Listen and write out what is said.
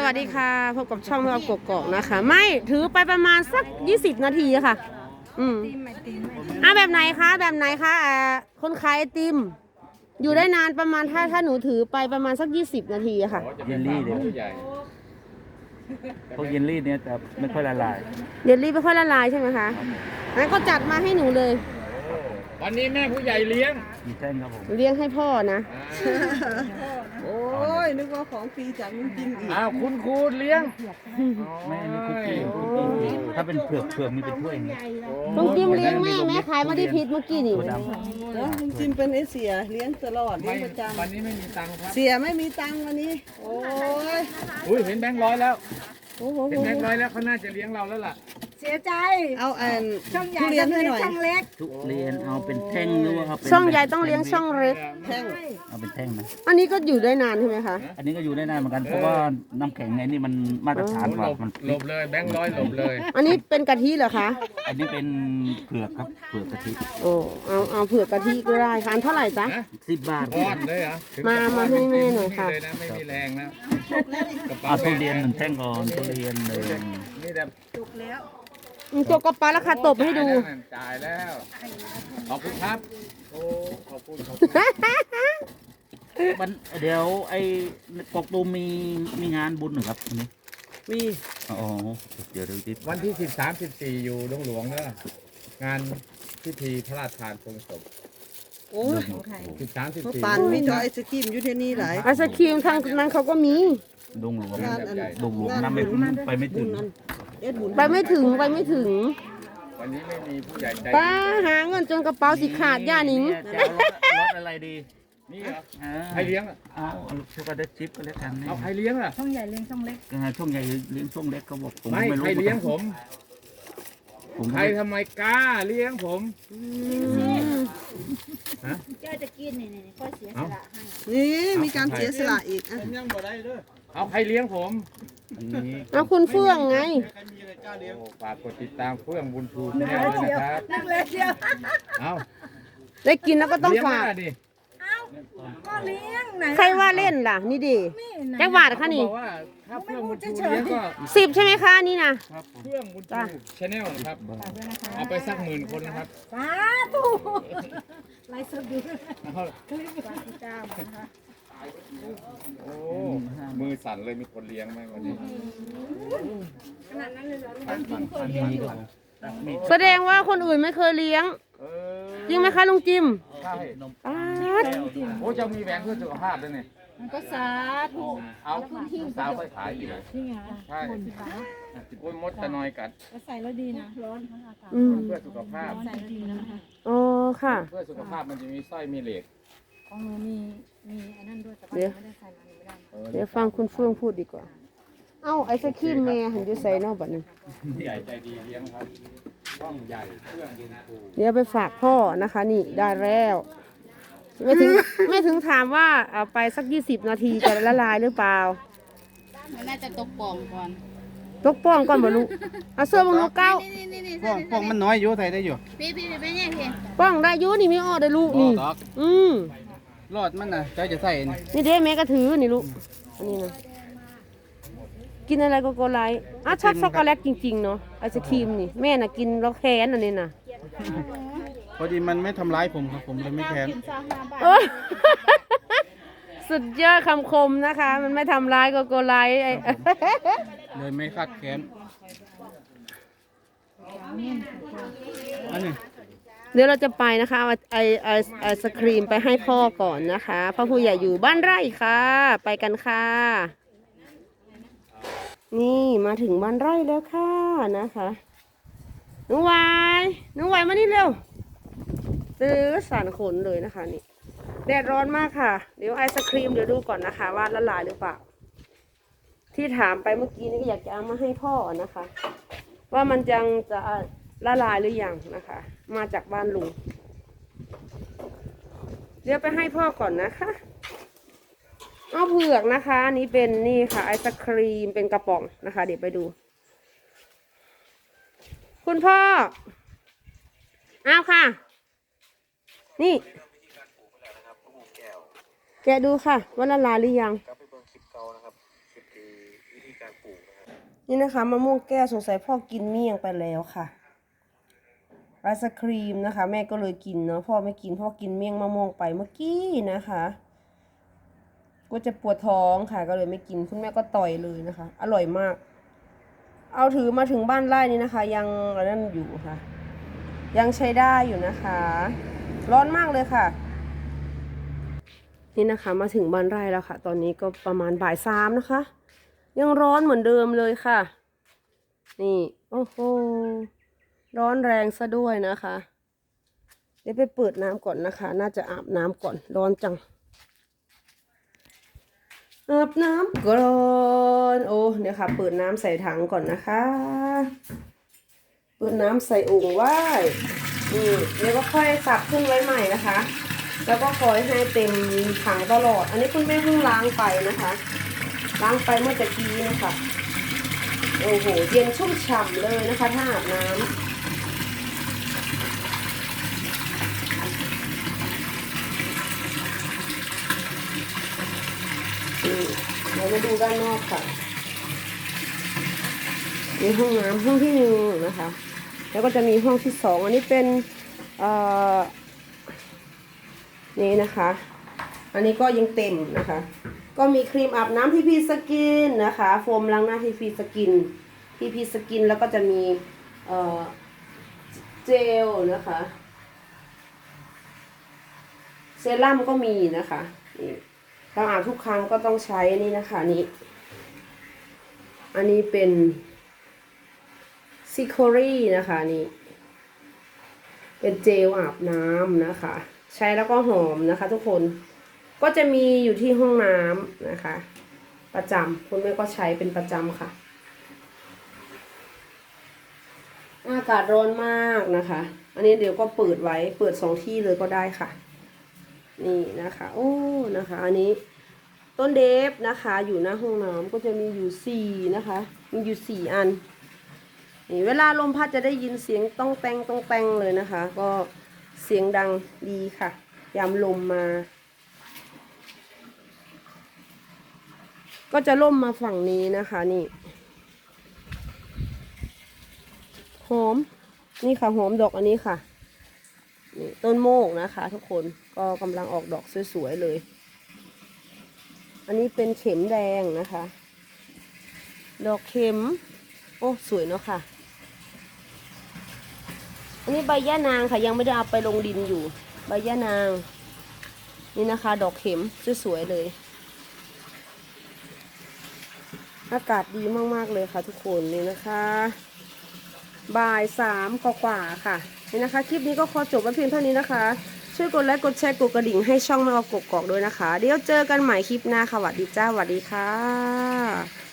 สวัสดีค่ะพบกับช่องเรากกอกนะคะ ไม่ถือไปประมาณสัก 20 นาทีค่ะ อืมอะแบบไหนคะ แบบไหนคะอ่าคนขายไอติม อยู่ได้นานประมาณถ้าถ้าหนูถือไปประมาณสัก 20 นาทีอะค่ะ เยลลี่เดี๋ยวผู้ใหญ่พวกเยลลี่เนี่ยจะไม่ค่อยละลาย เดี๋ยวรีบไปค่อยละลายใช่ไหมคะงั้นก็จัดมาให้หนูเลย วันนี้แม่ผู้ใหญ่เลี้ยง มีเส้นครับผมเลี้ยงให้พ่อนะ โอ้ยนึกว่าของฟรีจากลุงจิมอีกอ้าวคุณครูเลี้ยงไม่อันนี้คุกกี้คุกกี้ถ้าเป็นเผือกเผือกมีเป็นถ้วยอย่างเงี้ยลุงจิ้มเลี้ยงแม่แม่ขายมาที่พิษเมื่อกี้นี่ ถั่วดแล้วลุงจิมเป็นไอเสียเลี้ยงตลอดเลี้ไม่ยงประจวันนี้ไม่มีตังค์ครับำเสียไม่มีตังค์วันนี้ โอ้ยอุ้ยเห็นแบงค์ร้อยแล้ว โอ้โหเห็นแบงค์ร้อยแล้วเขาน่าจะเลี้ยงเราแล้วล่ะ เสียใจเอาอันช่องใหญ่ทุเรียนให้หน่อย ช่องเล็กำทุเรียนเอาเป็นแท่งหรือว่าเอาเป็นช่องใหญ่ต้องเลี้ยงช่องเล็ก แท่งเอาเป็นแท่งนะอันนี้ก็อยู่ได้นานใช่ไหมคะ อันนี้ก็อยู่ได้นานเหมือนกันเพราะว่าน้ำแข็งไงนี่มันมาตรฐานหกว่าลบมันหลบเลยแบงค์ร้อยหลบเลย อันนี้เป็นกะทิเหรอคะ อันนี้เป็นเผือกครับเผือกกะทิโอ้ เอาเอาเผือกกะทิก็ได้ค่ะอันเท่าไหร่จ๊ะนะสิบบาทก้อนเลยเหรอถึงมามาให้แม่หน่อยค่ะ เลยนะไม่มีแรงนะกระเป๋าเอาทุเรียนหนึ่งแท่งก่อนทุเรียนหนึ่งนี่แบบ อืมจกกระเป๋าแล้วค่ะตบให้ดู จ่ายแล้ว ขอบคุณครับโอ้ขอบคุณขอบคุณมันเดี๋ยวไอ้ปกตูมมีมีงานบุญเหรอครับอันนี้มีอ๋อเดี๋ยวเดี๋ยวดิวันที่สิบสามสิบสี่อยู่หลวงหลวงเนอะงานพิธีพระราชทานเพลิงศพโอ้ยสิบสามสิบเขาสี่ปานมีแต่ไอศกรีมอยู่ที่นี่หลายไอศครีมทางนั้นเขาก็มีดงหลวงงานอันดงหลวงน้ำไม่ไปไม่ถึง เอ็ดบุญไปไม่ถึงไปไม่ถึง วันนี้ไม่มีผู้ใหญ่ใจป้าหาเงินจนกระเป๋าสิขาดย่านิง จะเอารถรถอะไรดีนี่เหรออ่าใครเลี้ยงอะเอาเอาช็อกโกแลตชิพก็แล้วกันนี่เอาใครเลี้ยงล่ะช่องใหญ่เลี้ยงช่องเล็กก็ช่วงใหญ่เลี้ยงช่วงเล็กเขาบอกผมไม่ไม่รู้ใครเลี้ยงผม ผมใครทำไมกล้าเลี้ยงผม เจ้าจะกินนี่นี่ก็เสียสละให้นี่มีการเสียสละอีกอะเอาใครเลี้ยงผม อันนี้เอาคุณเฟื่องไง โอ้ฝากกดติดตามเฟื่องบุญชูแนลด้วยนะครับนักเล็กเดียวเอาได้กินแล้วก็ต้องเลี้ยงฝากไม่ได้ดิก็เลี้ยงไหนใครว่าเล่นล่ะ นี่ดินี่ไหนจังหวัดคะนี่เขาบอกว่าถ้าเฟื่องบุญชูเลี้ยงก็สิบใช่ไหมคะนี่นะเฟื่องบุญชูชาแนลนะครับเอาไปสักหมื่นคนนะครับสาธุไลฟ์สดดูเอาคลิปสาธุเจ้านะคะ โอ้มือสั่นเลยมีคนเลี้ยงไหมวันนี้ขนาดนั้นเลยเหรออันนี้ก็มีแสดงว่าคนอื่นไม่เคยเลี้ยง เออจริงไหมคะลุงจิมใช่ป้าดโอ้จะมีแหวนเพื่อสุขภาพด้วยเนี่ยมันก็สาธุเอาสาวไปขายอยู่นี่ไงใช่โอ้ยมดตะนอยกัดก็ใส่แล้วดีนะร้อนทั้งอากาศอืมเพื่อสุขภาพใส่แล้วดีนะคะอ๋อค่ะ เพื่อสุขภาพมันจะมีสร้อยมีเหล็ก ของหนูมีมีอันนั้นด้วยแต่ว่าเดี๋ยวไม่ได้ใส่มาหนูไม่ได้ออเดี๋ยวฟังคุณเฟื่องพูดดีกว่า เอ้าไอศครีมแม่หันอยู่ใส่นอกบัดนึงผู้ใหญ่ใจดีเลี้ยงครับช่องใหญ่เพื่องบุญชูเดี๋ยวไปฝากพ่อนะคะ นี่ได้แล้วไม่ถึงไม่ถึงถามว่าเอาไปสักยี่สิบนาทีจะละลายหรือเปล่า มันน่าจะตกป่องก่อนตกป้องก่อนบ่ลูกเอาเสื้อบังลูกเก้านี่นี่นี่พวกพวกมันน้อยอยู่ไทยได้อยู่ พี่พี่พี่เป็นยังพี่ป้องได้อยุนี่ไม่ออได้ลูกนี่ดอกอืม รอดมันน่ะเจ้าจะใส่นี่นี่เด้แม่ก็ถือนี่ลูกอันนี้นะกินอะไรก็โกไลท์อะชอบช็อกโกแลตจริงๆเนาะไอศครีมนี่แม่น่ะกินแล้วแค้นอันนี้น่ะพอดีมันไม่ทำร้ายผมครับผมเลยไม่แค้นโอ้สุดยอดคำคมนะคะ มันไม่ทำร้ายโกโกไลท์ไอ้ เลยไม่คาดแค้นอันนี้ เดี๋ยวเราจะไปนะคะเอไอไอไอศครีมไปให้พ่อก่อนนะคะพ่อผู้ใหญ่อยู่บ้านไร่ค่ะ ไปกันค่ะ นี่มาถึงบ้านไร่แล้วค่ะนะคะหนุวายหนุวายมานี่เร็วตื้อสารขนเลยนะคะนี่แดดร้อนมากค่ะ เดี๋ยวไอศครีมเดี๋ยวดูก่อนนะคะว่าละลายหรือเปล่า ที่ถามไปเมื่อกี้นี่ก็อยากจะเอามาให้พ่อนะคะ ว่ามันยังจะละลายหรือยังนะคะ มาจากบ้านลุง เดี๋ยวไปให้พ่อก่อนนะคะเอาเผือกนะคะอันนี้เป็นนี่ค่ะไอศครีมเป็นกระป๋องนะคะ เดี๋ยวไปดู คุณพ่อเอาค่ะ นี่แกะดูค่ะว่าละลายหรือยังกลับไปเบิ่งคลิปเก่านะครับคลิปที่วิธีนี่นะคะมะม่วงแก้วสงสัยพ่อกินเมี่ยงไปแล้วค่ะ ไอศครีมนะคะ แม่ก็เลยกินเนาะพ่อไม่กินพ่อกินเมี่ยงมะม่วงไปเมื่อกี้นะคะ ก็จะปวดท้องค่ะ ก็เลยไม่กินคุณแม่ก็ต่อยเลยนะคะ อร่อยมาก เอาถือมาถึงบ้านไร่นี้นะคะ ยังอันนั้นอยู่ค่ะ ยังใช้ได้อยู่นะคะ ร้อนมากเลยค่ะ นี่นะคะมาถึงบ้านไร่แล้วค่ะ ตอนนี้ก็ประมาณบ่ายสามนะคะ ยังร้อนเหมือนเดิมเลยค่ะ นี่โอ้โห ร้อนแรงซะด้วยนะคะ เดี๋ยวไปเปิดน้ำก่อนนะคะ น่าจะอาบน้ำก่อนร้อนจัง อาบน้ำก่อนโอ้เดี๋ยวค่ะ เปิดน้ำใส่ถังก่อนนะคะ เปิดน้ำใส่โอ่งไว้นี่เดี๋ยวก็ค่อยสับขึ้นไว้ใหม่นะคะ แล้วก็คอยให้เต็มถังตลอด อันนี้คุณแม่เพิ่งล้างไปนะคะล้างไปเมื่อตะกี้นะคะ โอ้โห เย็นชุ่มฉ่ำเลยนะคะ ถ้าอาบน้ำ นี่เรามาดูด้านนอกค่ะมีห้องน้ำห้องที่หนึ่งนะคะ แล้วก็จะมีห้องที่สองอันนี้เป็นอ่อนี่นะคะ อันนี้ก็ยังเต็มนะคะ ก็มีครีมอาบน้ำพีพีสกินนะคะ โฟมล้างหน้าพีพีสกินพีพีสกินแล้วก็จะมีเอ่อเจลนะคะ เซรั่มก็มีนะคะนี่ เราอาบทุกครั้งก็ต้องใช้นี่นะคะนี่อันนี้เป็นซิโครีนะคะนี่ เป็นเจลอาบน้ำนะคะ ใช้แล้วก็หอมนะคะทุกคนก็จะมีอยู่ที่ห้องน้ำนะคะ ประจำคุณแม่ก็ใช้เป็นประจำค่ะ อากาศร้อนมากนะคะ อันนี้เดี๋ยวก็เปิดไว้เปิดสองที่เลยก็ได้ค่ะ นี่นะคะ โอ้นะคะ อันนี้ต้นเดฟนะคะ อยู่หน้าห้องน้ำก็จะมีอยู่สี่นะคะ มีอยู่สี่อันนี่เวลาลมพัดจะได้ยินเสียงต้องแตงต้องแตงเลยนะคะ ก็เสียงดังดีค่ะ ยามลมมา ก็จะล่มมาฝั่งนี้นะคะนี่หอมนี่ค่ะหอมดอกอันนี้ค่ะนี่ต้นโมกนะคะทุกคน ก็กำลังออกดอกสวยๆเลย อันนี้เป็นเข็มแดงนะคะ ดอกเข็ม โอ้สวยเนาะค่ะ อันนี้ใบย่านางค่ะยังไม่ได้เอาไปลงดินอยู่ ใบย่านาง นี่นะคะ ดอกเข็มสวยๆเลย อากาศดีมากๆเลยค่ะทุกคนนี่นะคะบ่ายสามกว่าค่ะนี่นะคะ คลิปนี้ก็ขอจบไว้เพียงเท่านี้นะคะ ช่วยกดไลค์กดแชร์กดกระดิ่งให้ช่องแม่ออกกกอกด้วยนะคะ เดี๋ยวเจอกันใหม่คลิปหน้าค่ะสวัสดีจ้าสวัสดีค่ะ